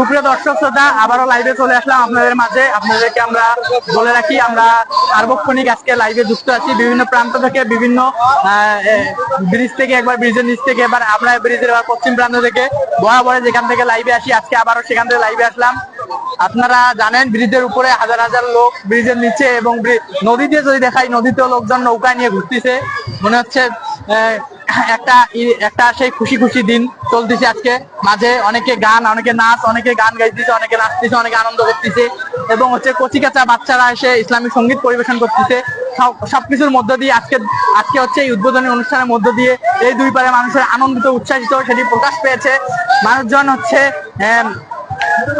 সুপ্রিয় দর্শক শ্রোতা, আবারও লাইভে চলে আসলাম আপনাদের মাঝে। আপনাদেরকে আমরা বলে রাখি, আমরা সার্বক্ষণিক আজকে লাইভে যুক্ত আছি। বিভিন্ন প্রান্ত থেকে, বিভিন্ন ব্রিজ থেকে, একবার ব্রিজের নিচ থেকে, এবার আমরা ব্রিজের এবার পশ্চিম প্রান্ত থেকে, বরাবরে যেখান থেকে লাইভে আসি, আজকে আবারও সেখান থেকে লাইভে আসলাম। আপনারা জানেন ব্রিজের উপরে হাজার হাজার লোক ব্রিজের নিচে এবং নদীতে যদি দেখাই, নদীতেও লোকজন নৌকা নিয়ে ঘুরতেছে। মনে হচ্ছে একটা একটা সেই খুশি খুশি দিন চলতেছে আজকে। মাঝে অনেকে গান, অনেকে নাচ, অনেকে গান গাইতেছে, অনেকে নাচতেছে, অনেকে আনন্দ করতেছে এবং হচ্ছে কচিকাচা বাচ্চারা এসে ইসলামিক সংগীত পরিবেশন করতেছে। সব, সবকিছুর মধ্য দিয়ে আজকে আজকে হচ্ছে এই উদ্বোধনী অনুষ্ঠানের মধ্য দিয়ে এই দুই পারে মানুষের আনন্দিত, উচ্ছ্বাসিত সেটি প্রকাশ পেয়েছে। মানুষজন হচ্ছে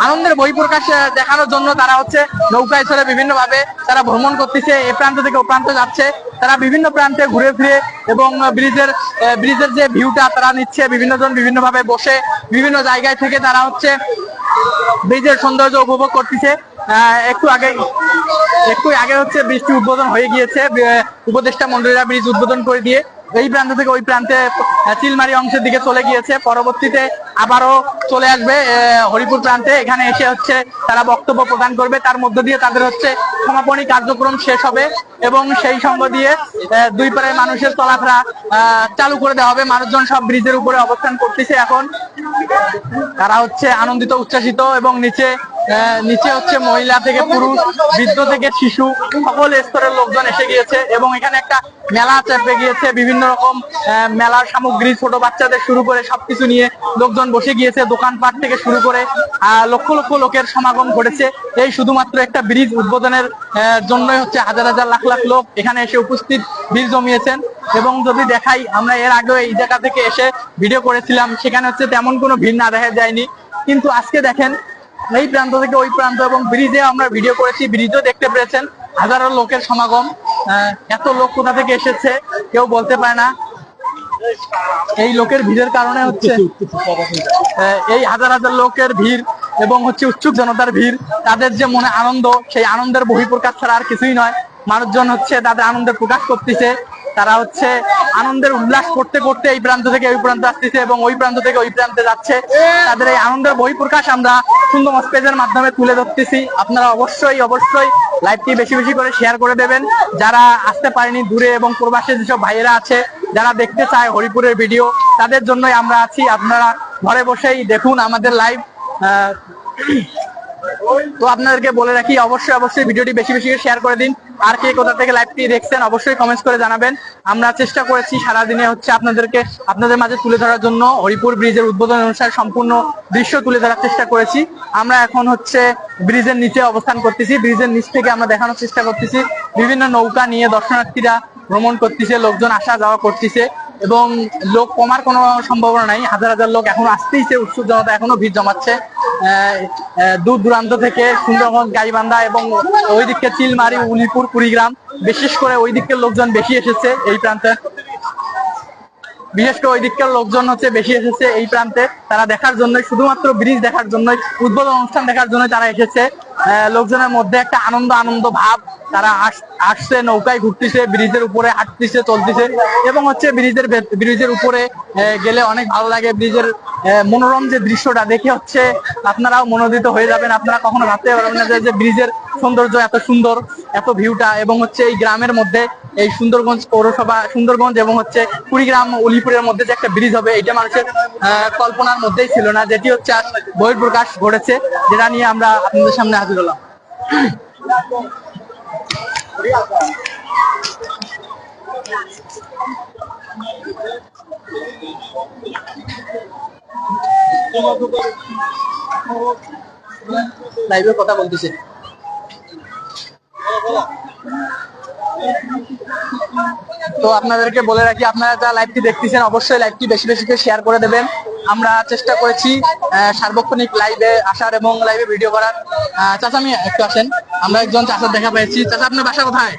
আনন্দের বহিঃপ্রকাশ আহ, দেখানোর জন্য তারা হচ্ছে নৌকায় চড়ে বিভিন্ন ভাবে তারা ভ্রমণ করতেছে। এ প্রান্ত থেকে ও প্রান্তে যাচ্ছে। তারা বিভিন্ন প্রান্তে ঘুরে ফিরে এবং ব্রিজের ব্রিজের যে ভিউটা তারা নিচ্ছে। বিভিন্ন জন বিভিন্ন ভাবে বসে বিভিন্ন জায়গায় থেকে তারা হচ্ছে ব্রিজের সৌন্দর্য উপভোগ করতেছে। একটু আগে একটু আগে হচ্ছে ব্রিজটি উদ্বোধন হয়ে গিয়েছে। উপদেষ্টা মন্ডলীরা ব্রিজ উদ্বোধন করে দিয়ে এই প্রান্ত থেকে ওই প্রান্তে চিলমারি অংশের দিকে চলে গিয়েছে। পরবর্তীতে আবারও চলে আসবে হরিপুর প্রান্তে। এখানে এসে হচ্ছে তারা বক্তব্য প্রদান করবে। তার মধ্য দিয়ে তাদের হচ্ছে সমাপনী কার্যক্রম শেষ হবে এবং সেই সঙ্গ দিয়ে দুই পাড়ের মানুষের চলাফেরা চালু করে দেওয়া হবে। মানুষজন সব ব্রিজের উপরে অবস্থান করতেছে এখন। তারা হচ্ছে আনন্দিত, উচ্ছ্বাসিত এবং নিচে নিচে হচ্ছে মহিলা থেকে পুরুষ, বৃদ্ধ থেকে শিশু, সকল স্তরের লোকজন এসে গিয়েছে এবং এখানে একটা মেলা চেপে গিয়েছে, বিভিন্ন রকম মেলার সামগ্রী, ছোট বাচ্চাদের শুরু করে সবকিছু নিয়ে লোকজন বসে গিয়েছে, দোকানপাট থেকে শুরু করে লক্ষ লক্ষ লোকের সমাগম ঘটেছে। এই শুধুমাত্র একটা ব্রিজ উদ্বোধনের জন্যই হচ্ছে হাজার হাজার লাখ লাখ লোক এখানে এসে উপস্থিত, ভিড় জমিয়েছেন। এবং যদি দেখাই, আমরা এর আগে এই জায়গা থেকে এসে ভিডিও করেছিলাম, সেখানে হচ্ছে তেমন কোনো ভিড় না দেখা যায়নি। কিন্তু আজকে দেখেন, এই প্রান্ত থেকে ওই প্রান্ত এবং ব্রিজে আমরা ভিডিও করেছি ব্রিজও দেখতে পেরেছেন। হাজারো লোকের সমাগম এত লোক কোথা থেকে এসেছে, কেউ বলতে পারে না। এই লোকের ভিড়ের কারণে হচ্ছে এই হাজার হাজার লোকের ভিড় এবং হচ্ছে উৎসুক জনতার ভিড়, তাদের যে মনে আনন্দ, সেই আনন্দের বহিঃপ্রকাশ ছাড়া আর কিছুই নয়। মানুষজন হচ্ছে তাদের আনন্দের প্রকাশ করতেছে। তারা হচ্ছে আনন্দের উল্লাস করতে করতে এই প্রান্ত থেকে ওই প্রান্ত আসতেছে এবং ওই প্রান্ত থেকে ওই প্রান্তে যাচ্ছে। তাদের এই আনন্দের বহিঃপ্রকাশ আমরা সুন্দর স্পেজের মাধ্যমে তুলে ধরতেছি। আপনারা অবশ্যই অবশ্যই লাইভটি বেশি বেশি করে শেয়ার করে দেবেন। যারা আসতে পারেনি দূরে এবং প্রবাসে যেসব ভাইয়েরা আছে, যারা দেখতে চায় হরিপুরের ভিডিও, তাদের জন্যই আমরা আছি। আপনারা ঘরে বসেই দেখুন আমাদের লাইভ তো আপনাদেরকে বলে রাখি, অবশ্যই অবশ্যই ভিডিওটি বেশি বেশি শেয়ার করে দিন। আর কে কোথা থেকে লাইভটি দেখছেন অবশ্যই কমেন্টস করে জানাবেন। আমরা চেষ্টা করেছি সারাদিনে হচ্ছে আপনাদেরকে, আপনাদের মাঝে তুলে ধরার জন্য হরিপুর ব্রিজের উদ্বোধন অনুসারে সম্পূর্ণ দৃশ্য তুলে ধরার চেষ্টা করেছি। আমরা এখন হচ্ছে ব্রিজের নিচে অবস্থান করতেছি। ব্রিজের নিচ থেকে আমরা দেখানোর চেষ্টা করতেছি। বিভিন্ন নৌকা নিয়ে দর্শনার্থীরা ভ্রমণ করতেছে, লোকজন আসা যাওয়া করতেছে। এবং লোক কমার কোনো সম্ভাবনা নাই। হাজার হাজার লোক এখনও আসতেইছে উৎসুক জনতা এখনও ভিড় জমাচ্ছে। দূর দূরান্ত থেকে সুন্দরবন, গাইবান্ধা এবং ওই দিকে চিলমারি, উলিপুর, কুড়িগ্রাম, বিশেষ করে ওই দিকের লোকজন বেশি এসেছে এই প্রান্তে। বিশেষ করে ওই দিককার লোকজন হচ্ছে বেশি এসেছে এই প্রান্তে। তারা দেখার জন্য শুধুমাত্র ব্রিজ দেখার জন্য উদ্বোধন অনুষ্ঠান দেখার জন্য তারা এসেছে। লোকজনের মধ্যে একটা আনন্দ আনন্দ ভাব তারা আস- আসছে, নৌকায় ঘুরতেছে, ব্রিজের উপরে হাঁটতেছে, চলতেছে এবং হচ্ছে ব্রিজের ব্রিজের উপরে গেলে অনেক ভালো লাগে। ব্রিজের মনোরম যে দৃশ্যটা দেখে হচ্ছে আপনারাও মনোদিত হয়ে যাবেন। আপনারা কখনো ভাবতে পারবেন না যে- ব্রিজের সৌন্দর্য এত সুন্দর, এত ভিউটা এবং হচ্ছে এই গ্রামের মধ্যে এই সুন্দরগঞ্জ পৌরসভা, সুন্দরগঞ্জ এবং হচ্ছে কুড়িগ্রাম, উলিপুরের মধ্যে যে একটা ব্রিজ হবে, এটা মানুষের কল্পনার মধ্যেই ছিল না। যেটি হচ্ছে আজ বহির্প্রকাশ ঘটেছে, যেটা নিয়ে আমরা আপনাদের সামনে হাজির হলাম। লাইভে কথা বলতেছে। তো আপনাদেরকে বলে রাখি, আপনারা যা লাইভটি দেখতেছেন, অবশ্যই লাইভটি বেশি বেশি করে শেয়ার করে দেবেন। আমরা চেষ্টা করেছি সার্বক্ষণিক লাইভে আসার এবং লাইভে ভিডিও করার। চাচা আমি একটু আসেন। আমরা একজন চাচার দেখা পেয়েছি। চাচা আপনার বাসা কোথায়?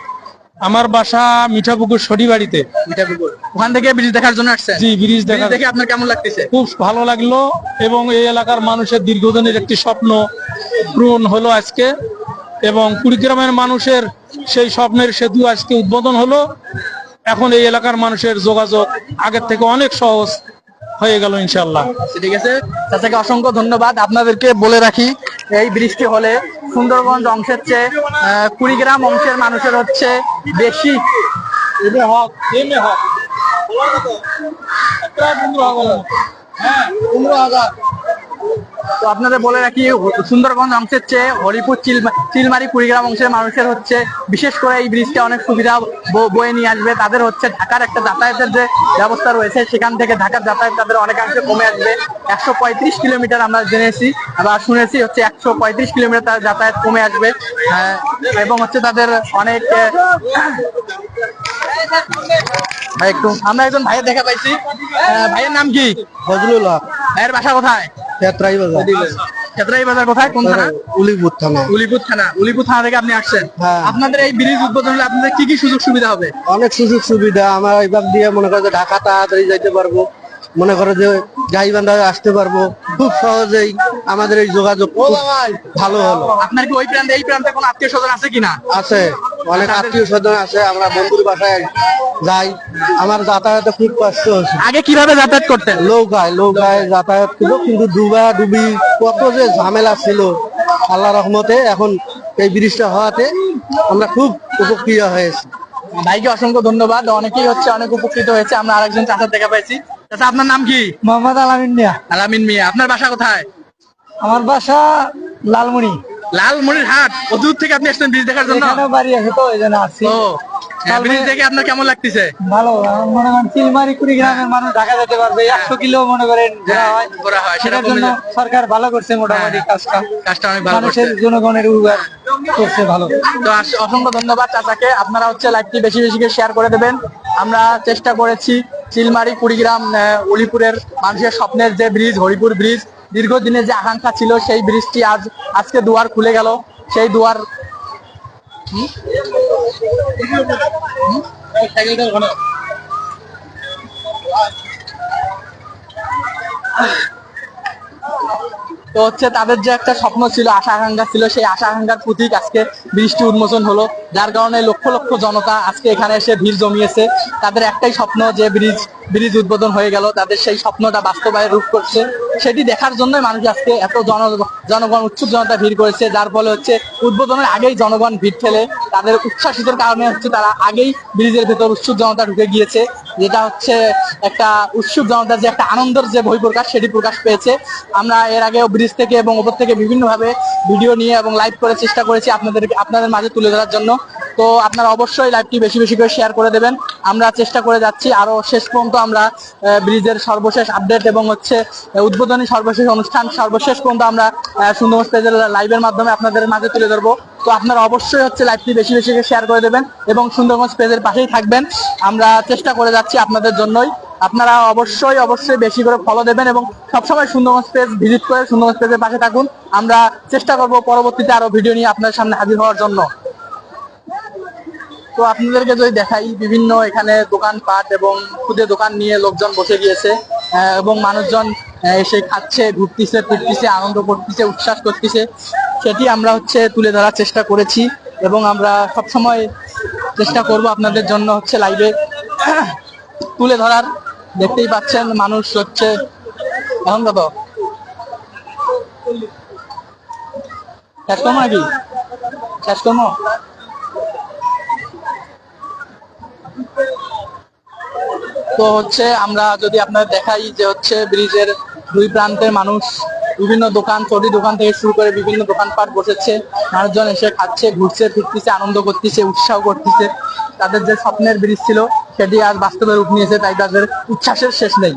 আমার বাসা মিঠাপুকুর সরি বাড়িতে মিঠাপুকুর। ওখান থেকে ব্রিজ দেখার জন্য আসছেন? জি ব্রিজ ব্রিজ দেখা দেখে আপনার কেমন লাগতেছে? খুব ভালো লাগল এবং এই এলাকার মানুষের দীর্ঘদিনের একটি স্বপ্ন পূরণ হলো আজকে এবং কুড়িগ্রামের মানুষের সেই স্বপ্নের সেতু আজকে উদ্বোধন হলো। এখন এই এলাকার মানুষের যোগাযোগ আগের থেকে অনেক সহজ। হয়ে গেল ইনশাল্লাহ ঠিক আছে? চাচাকে অসংখ্য ধন্যবাদ। আপনাদেরকে বলে রাখি এই বৃষ্টি হলে সুন্দরগঞ্জ অংশের চেয়ে কুড়ি কুড়িগ্রাম অংশের মানুষের হচ্ছে বেশি। হক হক। হ্যাঁ পনেরো হাজার। তো আপনাদের বলে রাখি সুন্দরগঞ্জ অংশের চেয়ে হরিপুর চিল- চিলমারি কুড়িগ্রাম অংশের মানুষের হচ্ছে বিশেষ করে এই ব্রিজটা অনেক সুবিধা বয়ে নিয়ে আসবে। তাদের হচ্ছে ঢাকার একটা যাতায়াতের যে ব্যবস্থা রয়েছে সেখান থেকে ঢাকার যাতায়াত তাদের অনেকাংশে কমে আসবে। একশো পঁয়ত্রিশ কিলোমিটার আমরা জেনেছি বা শুনেছি হচ্ছে একশো পঁয়ত্রিশ কিলোমিটার তাদের যাতায়াত কমে আসবে। আহ, এবং হচ্ছে তাদের অনেক একটু আমরা একজন ভাইয়ের দেখা পাইছি। আহ, ভাইয়ের নাম কি? ফজলুল হক। ভাইয়ের বাসা কোথায়? তেতরাই বাজার। ক্ষেত্রাই বাজার। কোথায়? কোন থানা? উলিপুর থানা। উলিপুর থানা। উলিপুর থানা থেকে আপনি আসছেন। হ্যাঁ। আপনাদের এই ব্রিজ উদ্বোধন হলে আপনাদের কি কি সুযোগ সুবিধা হবে? অনেক সুযোগ সুবিধা। আমার এবার দিয়ে মনে করে যে ঢাকা তাড়াতাড়ি যাইতে পারব। মনে করো যে গাইবান্ধা আসতে পারব খুব সহজেই আমাদের এই যোগাযোগ ভালো হলো। আপনার কি ওই প্রান্তে এই প্রান্তে কোনো আত্মীয় স্বজন আছে কিনা? আছে অনেক আত্মীয় স্বজন আছে আমরা বন্ধুর বাসায় যাই। আমার যাতায়াতে খুব কষ্ট হচ্ছে আগে কীভাবে যাতায়াত করতেন? নৌকায় নৌকায় যাতায়াত ছিল কিন্তু ডুবা ডুবি কত যে ঝামেলা ছিল আল্লাহ রহমতে এখন এই ব্রিজটা হওয়াতে আমরা খুব উপকৃত হয়েছি। ভাইকে অসংখ্য ধন্যবাদ অনেকেই হচ্ছে অনেক উপকৃত হয়েছে আমরা আরেকজন চাচার দেখা পাইছি। চাচা আপনার নাম কি? মোহাম্মদ আলামিন মিয়া। আলামিন মিয়া আপনার বাসা কোথায়? আমার বাসা লালমনি লালমনির হাট। ও দূর থেকে আপনি আসছেন ব্রিজ দেখার জন্য? এখানেও বাড়ি আছে তো এই জন্য আসছি। ও ব্রিজ দেখে আপনার কেমন লাগতেছে? ভালো মনে করেন চিলমারি কুড়িগ্রামের মানুষ ঢাকা যেতে পারবে। একশো কিলো মনে করেন ঘোরা হয়। ঘোরা হয় সেটার জন্য সরকার ভালো করছে মোটামুটি কাজটা। কাজটা অনেক ভালো করছে। মানুষের জনগণের উপকার করছে ভালো। তো অসংখ্য ধন্যবাদ চাচাকে। আপনারা হচ্ছে লাইভটি বেশি বেশি করে শেয়ার করে দেবেন। আমরা চেষ্টা করেছি চিলমারি কুড়িগ্রাম আহ, উলিপুরের মানুষের স্বপ্নের যে ব্রিজ হরিপুর ব্রিজ দীর্ঘদিনের যে আকাঙ্ক্ষা ছিল সেই ব্রিজটি আজ আজকে দুয়ার খুলে গেল সেই দুয়ার। তো হচ্ছে তাদের যে একটা স্বপ্ন ছিল, আশা আকাঙ্ক্ষা ছিল, সেই আশা আকাঙ্ক্ষার প্রতীক আজকে বৃষ্টি উন্মোচন হলো। যার কারণে লক্ষ লক্ষ জনতা আজকে এখানে এসে ভিড় জমিয়েছে। তাদের একটাই স্বপ্ন যে ব্রিজ ব্রিজ উদ্বোধন হয়ে গেল। তাদের সেই স্বপ্নটা বাস্তবায় রূপ করছে। সেটি দেখার জন্যই মানুষ আজকে এত জন, জনগণ, উৎসুক জনতা ভিড় করেছে। যার ফলে হচ্ছে উদ্বোধনের আগেই জনগণ ভিড় ঠেলে তাদের উচ্ছ্বাসিতর কারণে হচ্ছে তারা আগেই ব্রিজের ভেতর উৎসুক জনতা ঢুকে গিয়েছে। যেটা হচ্ছে একটা উৎসুক জনতার যে একটা আনন্দের যে বহিঃপ্রকাশ সেটি প্রকাশ পেয়েছে। আমরা এর আগেও ব্রিজ থেকে এবং ওপর থেকে বিভিন্ন ভাবে ভিডিও নিয়ে এবং লাইভ করে চেষ্টা করেছি আপনাদের আপনাদের মাঝে তুলে ধরার জন্য। তো আপনারা অবশ্যই লাইভটি বেশি বেশি করে শেয়ার করে দেবেন। আমরা চেষ্টা করে যাচ্ছি। আরও শেষ পর্যন্ত আমরা ব্রিজের সর্বশেষ আপডেট এবং হচ্ছে উদ্বোধনী সর্বশেষ অনুষ্ঠান, সর্বশেষ পর্যন্ত আমরা সুন্দর লাইভের মাধ্যমে আপনাদের মাঝে তুলে ধরবো। তো আপনারা অবশ্যই হচ্ছে লাইভটি বেশি বেশি শেয়ার করে দেবেন এবং সুন্দরগঞ্জ পেজের পাশেই থাকবেন। আমরা চেষ্টা করে যাচ্ছি আপনাদের জন্যই। আপনারা অবশ্যই অবশ্যই বেশি করে ফলো দেবেন এবং সবসময় সুন্দরগঞ্জ পেজ ভিজিট করে সুন্দরগঞ্জ পেজের পাশে থাকুন। আমরা চেষ্টা করব পরবর্তীতে আরও ভিডিও নিয়ে আপনাদের সামনে হাজির হওয়ার জন্য। তো আপনাদেরকে যদি দেখাই, বিভিন্ন এখানে দোকানপাট এবং খুদে দোকান নিয়ে লোকজন বসে গিয়েছে এবং মানুষজন এসে খাচ্ছে, ঘুরতেছে, ফিরতেছে, আনন্দ করতেছে, উচ্ছ্বাস করতেছে। সেটি আমরা হচ্ছে তুলে ধরার চেষ্টা করেছি এবং আমরা সবসময় চেষ্টা করব আপনাদের জন্য হচ্ছে লাইভে তুলে ধরার। দেখতেই পাচ্ছেন মানুষ হচ্ছে। এখন কত শেষ নাকি? শেষ তো হচ্ছে আমরা যদি আপনার দেখাই যে হচ্ছে ব্রিজের দুই প্রান্তের মানুষ বিভিন্ন দোকান, চটি দোকান থেকে শুরু করে বিভিন্ন দোকানপাট বসেছে। মানুষজন এসে খাচ্ছে, ঘুরছে, ফিরতেছে, আনন্দ করতেছে, উৎসাহ করতেছে। তাদের যে স্বপ্নের ব্রিজ ছিল, সেটি আজ বাস্তবে রূপ নিয়েছে, তাই তাদের উচ্ছ্বাসের শেষ নেই।